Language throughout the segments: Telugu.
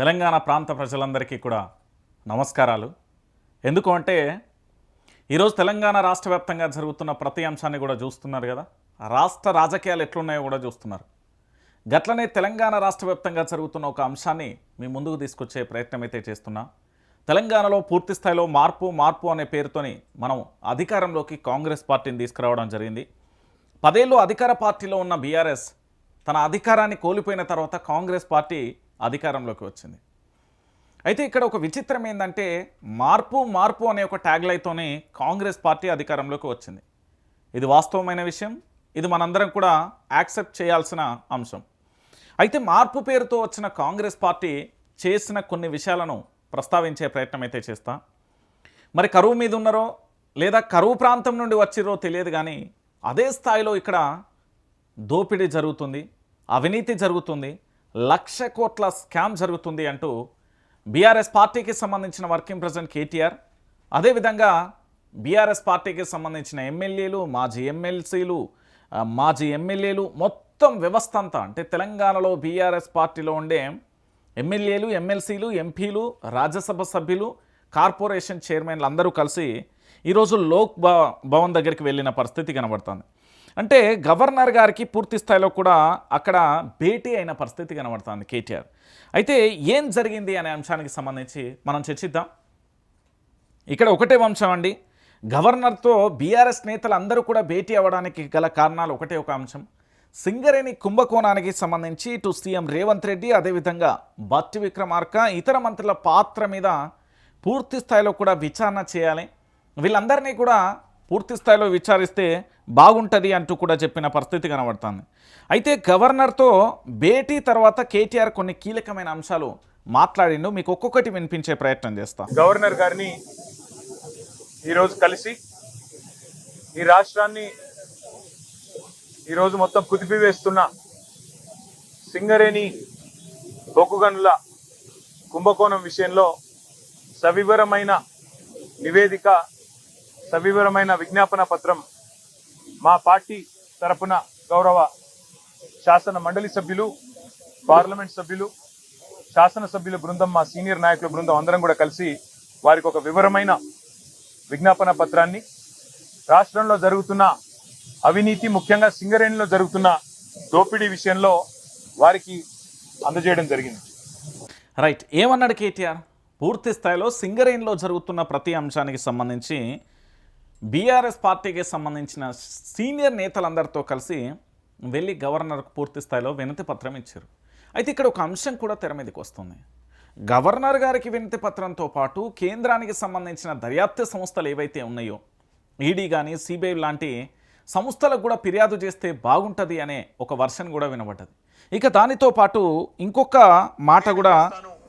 తెలంగాణ ప్రాంత ప్రజలందరికీ కూడా నమస్కారాలు. ఎందుకు అంటే ఈరోజు తెలంగాణ రాష్ట్ర వ్యాప్తంగా జరుగుతున్న ప్రతి అంశాన్ని కూడా చూస్తున్నారు కదా. రాష్ట్ర రాజకీయాలు ఎట్లున్నాయో కూడా చూస్తున్నారు. గట్లనే తెలంగాణ రాష్ట్ర వ్యాప్తంగా జరుగుతున్న ఒక అంశాన్ని మీ ముందుకు తీసుకొచ్చే ప్రయత్నం అయితే చేస్తున్నా. తెలంగాణలో పూర్తి స్థాయిలో మార్పు మార్పు అనే పేరుతోని మనం అధికారంలోకి కాంగ్రెస్ పార్టీని తీసుకురావడం జరిగింది. పదేళ్ళు అధికార పార్టీలో ఉన్న బీఆర్ఎస్ తన అధికారాన్ని కోల్పోయిన తర్వాత కాంగ్రెస్ పార్టీ అధికారంలోకి వచ్చింది. అయితే ఇక్కడ ఒక విచిత్రం ఏంటంటే మార్పు మార్పు అనే ఒక ట్యాగ్లైతోనే కాంగ్రెస్ పార్టీ అధికారంలోకి వచ్చింది. ఇది వాస్తవమైన విషయం. ఇది మనందరం కూడా యాక్సెప్ట్ చేయాల్సిన అంశం. అయితే మార్పు పేరుతో వచ్చిన కాంగ్రెస్ పార్టీ చేసిన కొన్ని విషయాలను ప్రస్తావించే ప్రయత్నం అయితే చేస్తా. మరి కరువు మీద ఉన్నారో లేదా కరువు ప్రాంతం నుండి వచ్చిరో తెలియదు కానీ అదే స్థాయిలో ఇక్కడ దోపిడీ జరుగుతుంది అవినీతి జరుగుతుంది లక్ష కోట్ల స్కామ్ జరుగుతుంది అంటూ బీఆర్ఎస్ పార్టీకి సంబంధించిన వర్కింగ్ ప్రెసిడెంట్ కేటీఆర్ అదేవిధంగా బీఆర్ఎస్ పార్టీకి సంబంధించిన ఎమ్మెల్యేలు మాజీ ఎమ్మెల్సీలు మాజీ ఎమ్మెల్యేలు మొత్తం వ్యవస్థ అంతా అంటే తెలంగాణలో బీఆర్ఎస్ పార్టీలో ఉండే ఎమ్మెల్యేలు ఎమ్మెల్సీలు ఎంపీలు రాజ్యసభ సభ్యులు కార్పొరేషన్ చైర్మన్లు అందరూ కలిసి ఈరోజు లోక్ భ- భవన్ దగ్గరికి వెళ్ళిన పరిస్థితి కనబడుతుంది. అంటే గవర్నర్ గారికి పూర్తి స్థాయిలో కూడా అక్కడ భేటీ అయిన పరిస్థితి కనబడుతుంది కేటీఆర్. అయితే ఏం జరిగింది అనే అంశానికి సంబంధించి మనం చర్చిద్దాం. ఇక్కడ ఒకటే వంశం అండి. గవర్నర్తో బీఆర్ఎస్ నేతలు అందరూ కూడా భేటీ అవ్వడానికి గల కారణాలు ఒకటే ఒక అంశం. సింగరేణి కుంభకోణానికి సంబంధించి ఇటు సీఎం రేవంత్ రెడ్డి అదేవిధంగా బట్టి విక్రమార్క ఇతర మంత్రుల పాత్ర మీద పూర్తి స్థాయిలో కూడా విచారణ చేయాలి. వీళ్ళందరినీ కూడా పూర్తి స్థాయిలో విచారిస్తే బాగుంటుంది అంటూ కూడా చెప్పిన పరిస్థితి కనబడుతుంది. అయితే గవర్నర్తో భేటీ తర్వాత కేటీఆర్ కొన్ని కీలకమైన అంశాలు మాట్లాడిండు. మీకు ఒక్కొక్కటి వినిపించే ప్రయత్నం చేస్తాం. గవర్నర్ గారిని ఈరోజు కలిసి ఈ రాష్ట్రాన్ని ఈరోజు మొత్తం కుదిపివేస్తున్న సింగరేణి బొగ్గుగనుల కుంభకోణం విషయంలో సవివరమైన నివేదిక సవివరమైన విజ్ఞాపన పత్రం మా పార్టీ తరపున గౌరవ శాసన మండలి సభ్యులు పార్లమెంట్ సభ్యులు శాసనసభ్యుల బృందం మా సీనియర్ నాయకుల బృందం అందరం కూడా కలిసి వారికి ఒక వివరమైన విజ్ఞాపన పత్రాన్ని రాష్ట్రంలో జరుగుతున్న అవినీతి ముఖ్యంగా సింగరేణిలో జరుగుతున్న దోపిడీ విషయంలో వారికి అందజేయడం జరిగింది. రైట్. ఏమన్నాడు కేటీఆర్? పూర్తి స్థాయిలో సింగరేణిలో జరుగుతున్న ప్రతి అంశానికి సంబంధించి బీఆర్ఎస్ పార్టీకి సంబంధించిన సీనియర్ నేతలందరితో కలిసి వెళ్ళి గవర్నర్కు పూర్తి స్థాయిలో వినతి పత్రం ఇచ్చారు. అయితే ఇక్కడ ఒక అంశం కూడా తెర మీదకి వస్తుంది. గవర్నర్ గారికి వినతి పత్రంతో పాటు కేంద్రానికి సంబంధించిన దర్యాప్తు సంస్థలు ఏవైతే ఉన్నాయో ఈడీ కానీ సిబిఐ లాంటి సంస్థలకు కూడా ఫిర్యాదు చేస్తే బాగుంటుంది అనే ఒక వర్షన్ కూడా వినబడ్డది. ఇక దానితో పాటు ఇంకొక మాట కూడా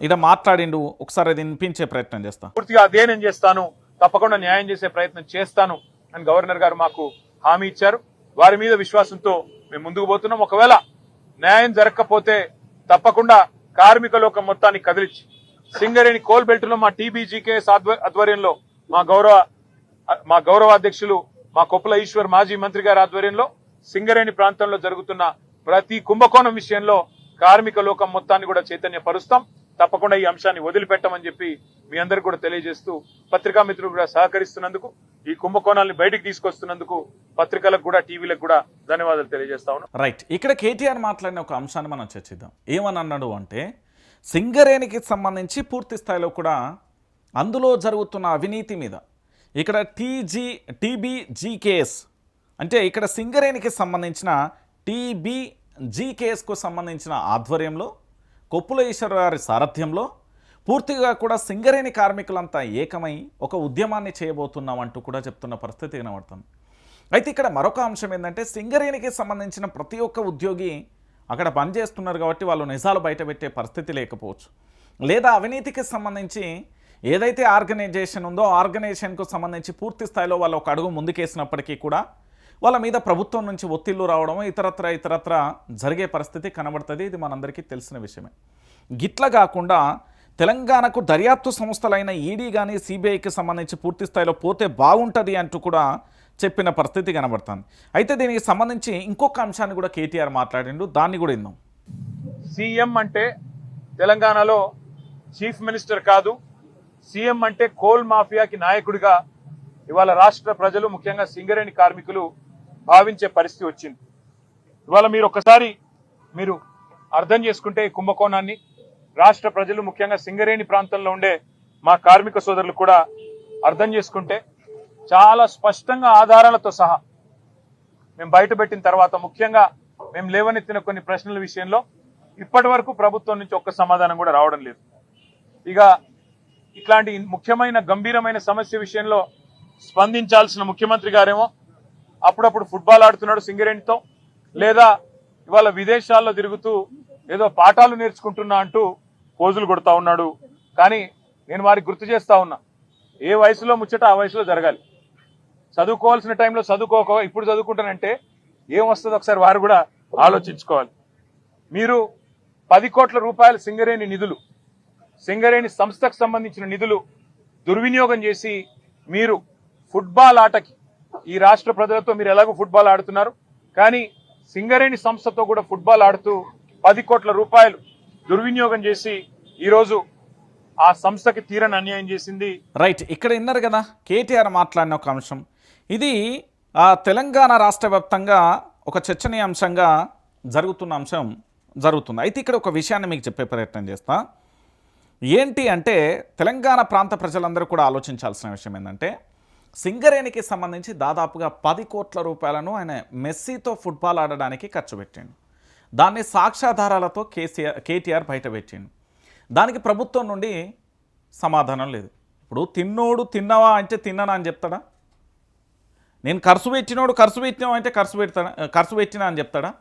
ఇక్కడ మాట్లాడిండు. ఒకసారి అది వినిపించే ప్రయత్నం చేస్తాను పూర్తిగా అధ్యయనం చేస్తాను. తప్పకుండా న్యాయం చేసే ప్రయత్నం చేస్తాను అని గవర్నర్ గారు మాకు హామీ ఇచ్చారు. వారి మీద విశ్వాసంతో మేము ముందుకు పోతున్నాం. ఒకవేళ న్యాయం జరగకపోతే తప్పకుండా కార్మిక లోకం మొత్తాన్ని కదిలించి సింగరేణి కోల్ బెల్ట్లో మా టీబీజీకేఎస్ ఆధ్వర్యంలో మా గౌరవ మా గౌరవ అధ్యక్షులు మా కొప్పుల ఈశ్వర్ మాజీ మంత్రి గారి ఆధ్వర్యంలో సింగరేణి ప్రాంతంలో జరుగుతున్న ప్రతి కుంభకోణం విషయంలో కార్మిక లోకం మొత్తాన్ని కూడా చైతన్యపరుస్తాం. తప్పకుండా ఈ అంశాన్ని వదిలిపెట్టమని చెప్పి మీ అందరికి కూడా తెలియజేస్తూ పత్రికా మిత్రులు కూడా సహకరిస్తున్నందుకు ఈ కుంభకోణాన్ని బయటికి తీసుకొస్తున్నందుకు పత్రికలకు కూడా టీవీలకు కూడా ధన్యవాదాలు తెలియజేస్తా ఉన్నాం. రైట్. ఇక్కడ కేటీఆర్ మాట్లాడిన ఒక అంశాన్ని మనం చర్చిద్దాం. ఏమని అన్నాడు అంటే సింగరేణికి సంబంధించి పూర్తి స్థాయిలో కూడా అందులో జరుగుతున్న అవినీతి మీద ఇక్కడ టీజీ టీబీజీకేఎస్ అంటే ఇక్కడ సింగరేణికి సంబంధించిన టీబీజీకేఎస్కు సంబంధించిన ఆధ్వర్యంలో కొప్పుల ఈశ్వర గారి సారథ్యంలో పూర్తిగా కూడా సింగరేణి కార్మికులంతా ఏకమై ఒక ఉద్యమాన్ని చేయబోతున్నాం అంటూ కూడా చెప్తున్న పరిస్థితి కనబడుతుంది అయితే ఇక్కడ మరొక అంశం ఏంటంటే సింగరేణికి సంబంధించిన ప్రతి ఒక్క ఉద్యోగి అక్కడ పనిచేస్తున్నారు కాబట్టి వాళ్ళు నిజాలు బయటపెట్టే పరిస్థితి లేకపోవచ్చు. లేదా అవినీతికి సంబంధించి ఏదైతే ఆర్గనైజేషన్ ఉందో ఆర్గనైజేషన్కు సంబంధించి పూర్తి స్థాయిలో వాళ్ళు ఒక అడుగు ముందుకేసినప్పటికీ కూడా వాళ్ళ మీద ప్రభుత్వం నుంచి ఒత్తిళ్ళు రావడం ఇతరత్ర ఇతరత్ర జరిగే పరిస్థితి కనబడుతుంది. ఇది మనందరికీ తెలిసిన విషయమే. గిట్ల కాకుండా తెలంగాణకు దర్యాప్తు సంస్థలైన ఈడీ కానీ సిబిఐకి సంబంధించి పూర్తి స్థాయిలో పోతే బాగుంటుంది అంటూ కూడా చెప్పిన పరిస్థితి కనబడుతుంది. అయితే దీనికి సంబంధించి ఇంకొక అంశాన్ని కూడా కేటీఆర్ మాట్లాడిండు. దాన్ని కూడా ఇందాం సీఎం అంటే తెలంగాణలో చీఫ్ మినిస్టర్ కాదు. సీఎం అంటే కోల్ మాఫియాకి నాయకుడిగా ఇవాళ రాష్ట్ర ప్రజలు ముఖ్యంగా సింగరేణి కార్మికులు భావించే పరిస్థితి వచ్చింది. ఇవాళ మీరు ఒకసారి మీరు అర్థం చేసుకుంటే ఈ కుంభకోణాన్ని రాష్ట్ర ప్రజలు ముఖ్యంగా సింగరేణి ప్రాంతంలో ఉండే మా కార్మిక సోదరులు కూడా అర్థం చేసుకుంటే చాలా స్పష్టంగా ఆధారాలతో సహా మేము బయట పెట్టిన తర్వాత ముఖ్యంగా మేము లేవనెత్తిన కొన్ని ప్రశ్నల విషయంలో ఇప్పటి వరకు ప్రభుత్వం నుంచి ఒక్క సమాధానం కూడా రావడం లేదు. ఇక ఇట్లాంటి ముఖ్యమైన గంభీరమైన సమస్య విషయంలో స్పందించాల్సిన ముఖ్యమంత్రి గారేమో అప్పుడప్పుడు ఫుట్బాల్ ఆడుతున్నాడు సింగరేణితో లేదా ఇవాళ విదేశాల్లో తిరుగుతూ ఏదో పాఠాలు నేర్చుకుంటున్నా అంటూ పోజులు కొడతా ఉన్నాడు. కానీ నేను వారికి గుర్తు చేస్తా ఉన్నా ఏ వయసులో ముచ్చట ఆ వయసులో జరగాలి. చదువుకోవాల్సిన టైంలో చదువుకోక ఇప్పుడు చదువుకుంటానంటే ఏం వస్తుందో ఒకసారి వారు కూడా ఆలోచించుకోవాలి. మీరు పది కోట్ల రూపాయల సింగరేణి నిధులు సింగరేణి సంస్థకు సంబంధించిన నిధులు దుర్వినియోగం చేసి మీరు ఫుట్బాల్ ఆటకి ఈ రాష్ట్ర ప్రజలతో మీరు ఎలాగో ఫుట్బాల్ ఆడుతున్నారు కానీ సింగరేణి సంస్థతో కూడా ఫుట్బాల్ ఆడుతూ పది కోట్ల రూపాయలు దుర్వినియోగం చేసి ఈరోజు ఆ సంస్థకి తీరని అన్యాయం చేసింది. రైట్ ఇక్కడ విన్నారు కదా కేటీఆర్ మాట్లాడిన ఒక అంశం. ఇది ఆ, తెలంగాణ రాష్ట్ర వ్యాప్తంగా ఒక చర్చనీయాంశంగా జరుగుతున్న అంశం జరుగుతుంది. అయితే ఇక్కడ ఒక విషయాన్ని మీకు చెప్పే ప్రయత్నం చేస్తా. ఏంటి అంటే తెలంగాణ ప్రాంత ప్రజలందరూ కూడా ఆలోచించాల్సిన విషయం ఏంటంటే సింగరేణికి సంబంధించి దాదాపుగా పది కోట్ల రూపాయలను ఆయన మెస్సీతో ఫుట్బాల్ ఆడడానికి ఖర్చు పెట్టిండు. దాన్ని సాక్ష్యాధారాలతో కేసీఆర్ కేటీఆర్ బయటపెట్టిండు. దానికి ప్రభుత్వం నుండి సమాధానం లేదు. ఇప్పుడు తిన్నోడు తిన్నావా అంటే తిన్నానా అని చెప్తాడా? నేను ఖర్చు పెట్టినోడు ఖర్చు పెట్టినావు అంటే ఖర్చు పెడతాడా? ఖర్చు పెట్టినా అని చెప్తాడా?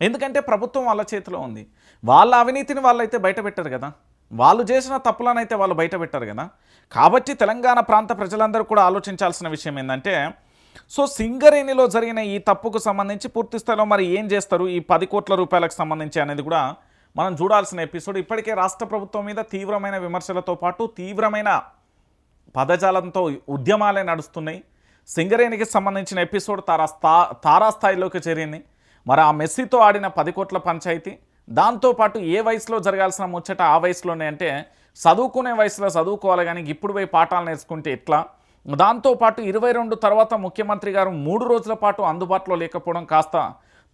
ఎందుకంటే ప్రభుత్వం వాళ్ళ చేతిలో ఉంది. వాళ్ళ అవినీతిని వాళ్ళైతే బయట పెట్టారు కదా. వాళ్ళు చేసిన తప్పులనైతే వాళ్ళు బయట పెట్టారు కదా. కాబట్టి తెలంగాణ ప్రాంత ప్రజలందరూ కూడా ఆలోచించాల్సిన విషయం ఏంటంటే సో సింగరేణిలో జరిగిన ఈ తప్పుకు సంబంధించి పూర్తి స్థాయిలో మరి ఏం చేస్తారు? ఈ పది కోట్ల రూపాయలకు సంబంధించి అనేది కూడా మనం చూడాల్సిన ఎపిసోడ్. ఇప్పటికే రాష్ట్ర ప్రభుత్వం మీద తీవ్రమైన విమర్శలతో పాటు తీవ్రమైన పదజాలంతో ఉద్యమాలే నడుస్తున్నాయి. సింగరేణికి సంబంధించిన ఎపిసోడ్ తారా స్థా తారాస్థాయిలోకి చేరింది. మరి ఆ మెస్సీతో ఆడిన పది కోట్ల పంచాయతీ దాంతోపాటు ఏ వయసులో జరగాల్సిన ముచ్చట ఆ వయసులోనే అంటే చదువుకునే వయసులో చదువుకోవాలి కానీ ఇప్పుడు పోయి పాఠాలు నేర్చుకుంటే ఎట్లా? దాంతోపాటు ఇరవై రెండు తర్వాత ముఖ్యమంత్రి గారు మూడు రోజుల పాటు అందుబాటులో లేకపోవడం కాస్త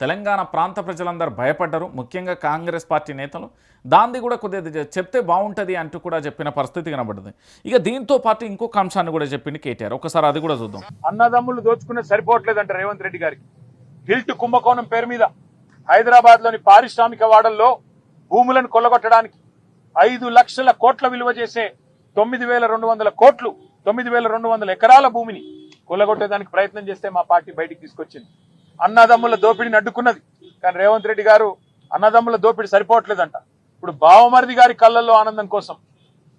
తెలంగాణ ప్రాంత ప్రజలందరూ భయపడ్డారు. ముఖ్యంగా కాంగ్రెస్ పార్టీ నేతలు దాన్ని కూడా కొద్దిగా చెప్తే బాగుంటుంది అంటూ కూడా చెప్పిన పరిస్థితి కనబడింది ఇక దీంతో పాటు ఇంకొక అంశాన్ని కూడా చెప్పింది కేటీఆర్. ఒకసారి అది కూడా చూద్దాం. అన్నదమ్ములు దోచుకునే సరిపోవట్లేదంట రేవంత్ రెడ్డి గారికి. హిల్ట్ కుంభకోణం పేరు మీద హైదరాబాద్లోని పారిశ్రామిక వాడల్లో భూములను కొల్లగొట్టడానికి ఐదు లక్షల కోట్ల విలువ చేసే తొమ్మిది వేల రెండు వందల కోట్లు తొమ్మిది వేల రెండు వందల ఎకరాల భూమిని కొల్లగొట్టేదానికి ప్రయత్నం చేస్తే మా పార్టీ బయటికి తీసుకొచ్చింది. అన్నదమ్ముల దోపిడిని అడ్డుకున్నది కానీ రేవంత్ రెడ్డి గారు అన్నదమ్ముల దోపిడి సరిపోవట్లేదంట. ఇప్పుడు బావమరిది గారి కళ్ళల్లో ఆనందం కోసం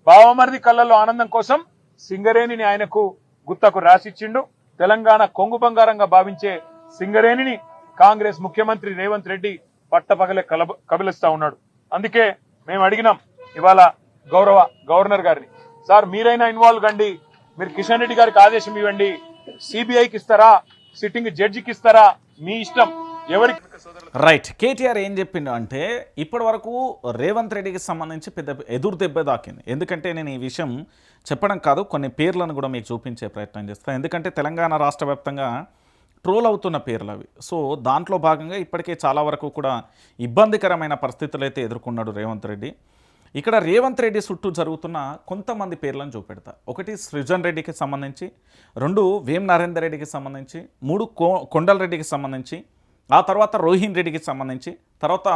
బావమరిది కళ్ళల్లో ఆనందం కోసం సింగరేణిని ఆయనకు గుత్తకు రాసిచ్చిండు. తెలంగాణ కొంగు బంగారంగా భావించే సింగరేణిని కాంగ్రెస్ ముఖ్యమంత్రి రేవంత్ రెడ్డి పట్టపగలే కలబ కబిలిస్తా ఉన్నాడు. అందుకే మేము అడిగినాం ఇవాళ గౌరవ గవర్నర్ గారిని. సార్ మీరైనా ఇన్వాల్వ్ కండి. మీరు కిషన్ రెడ్డి గారికి ఆదేశం ఇవ్వండి. సిబిఐకి ఇస్తారా? సిట్టింగ్ జడ్జికి ఇస్తారా? మీ ఇష్టం. ఎవరికి? రైట్. కేటీఆర్ ఏం చెప్పిండు అంటే ఇప్పటి వరకు రేవంత్ రెడ్డికి సంబంధించి పెద్ద ఎదురు దెబ్బ దాకింది. ఎందుకంటే నేను ఈ విషయం చెప్పడం కాదు కొన్ని పేర్లను కూడా మీకు చూపించే ప్రయత్నం చేస్తాను ఎందుకంటే తెలంగాణ రాష్ట్ర వ్యాప్తంగా ట్రోల్ అవుతున్న పేర్లు అవి. సో దాంట్లో భాగంగా ఇప్పటికే చాలా వరకు కూడా ఇబ్బందికరమైన పరిస్థితులు అయితే ఎదుర్కొన్నాడు రేవంత్ రెడ్డి. ఇక్కడ రేవంత్ రెడ్డి చుట్టూ జరుగుతున్న కొంతమంది పేర్లను చూపెడతా. ఒకటి సృజన్ రెడ్డికి సంబంధించి రెండు వేం నరేందర్ రెడ్డికి సంబంధించి మూడు కో కొండల్ రెడ్డికి సంబంధించి ఆ తర్వాత రోహిన్ రెడ్డికి సంబంధించి తర్వాత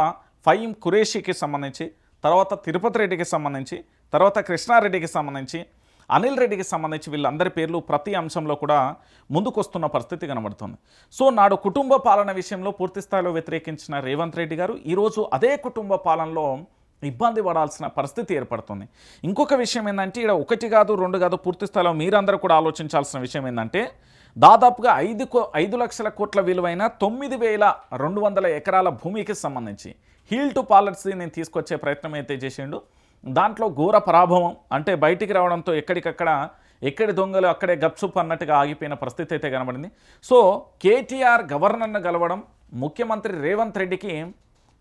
ఫయీం ఖురేషికి సంబంధించి తర్వాత తిరుపతి రెడ్డికి సంబంధించి తర్వాత కృష్ణారెడ్డికి సంబంధించి అనిల్ రెడ్డికి సంబంధించి వీళ్ళందరి పేర్లు ప్రతి అంశంలో కూడా ముందుకొస్తున్న పరిస్థితి కనబడుతుంది. సో నాడు కుటుంబ పాలన విషయంలో పూర్తిస్థాయిలో వ్యతిరేకించిన రేవంత్ రెడ్డి గారు ఈరోజు అదే కుటుంబ పాలనలో ఇబ్బంది పడాల్సిన పరిస్థితి ఏర్పడుతుంది. ఇంకొక విషయం ఏంటంటే ఇక్కడ ఒకటి కాదు రెండు కాదు పూర్తి స్థాయిలో మీరందరూ కూడా ఆలోచించాల్సిన విషయం ఏంటంటే దాదాపుగా ఐదు కో ఐదు లక్షల కోట్ల విలువైన తొమ్మిది వేల రెండు వందల ఎకరాల భూమికి సంబంధించి హీల్ టు పాలసీ నేను తీసుకొచ్చే ప్రయత్నం అయితే చేసిండు. దాంట్లో ఘోర పరాభవం అంటే బయటికి రావడంతో ఎక్కడికక్కడ ఎక్కడి దొంగలు అక్కడే గప్చుప్ అన్నట్టుగా ఆగిపోయిన పరిస్థితి అయితే కనబడింది. సో కేటీఆర్ గవర్నర్ను గెలవడం ముఖ్యమంత్రి రేవంత్ రెడ్డికి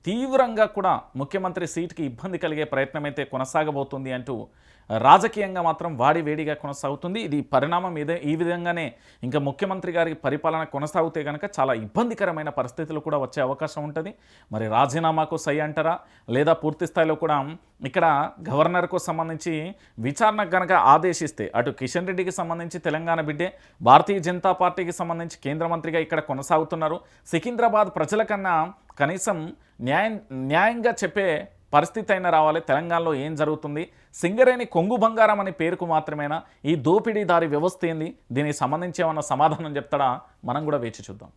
తీవ్రంగా కూడా ముఖ్యమంత్రి సీట్కి ఇబ్బంది కలిగే ప్రయత్నం అయితే కొనసాగబోతుంది అంటూ రాజకీయంగా మాత్రం వాడి వేడిగా కొనసాగుతుంది. ఇది పరిణామం ఇదే. ఈ విధంగానే ఇంకా ముఖ్యమంత్రి గారికి పరిపాలన కొనసాగితే కనుక చాలా ఇబ్బందికరమైన పరిస్థితులు కూడా వచ్చే అవకాశం ఉంటుంది. మరి రాజీనామాకు సై అంటారా? లేదా పూర్తి స్థాయిలో కూడా ఇక్కడ గవర్నర్కు సంబంధించి విచారణకు కనుక ఆదేశిస్తే అటు కిషన్ రెడ్డికి సంబంధించి తెలంగాణ బిడ్డే భారతీయ జనతా పార్టీకి సంబంధించి కేంద్ర మంత్రిగా ఇక్కడ కొనసాగుతున్నారు. సికింద్రాబాద్ ప్రజల కన్నా కనీసం న్యాయం న్యాయంగా చెప్పే పరిస్థితి అయినా రావాలి. తెలంగాణలో ఏం జరుగుతుంది? సింగరేణి కొంగు బంగారం అనే పేరుకు మాత్రమేనా? ఈ దోపిడీదారి వ్యవస్థ ఏంది? దీనికి సంబంధించి ఏమన్నా సమాధానం చెప్తాడా? మనం కూడా వేచి చూద్దాం.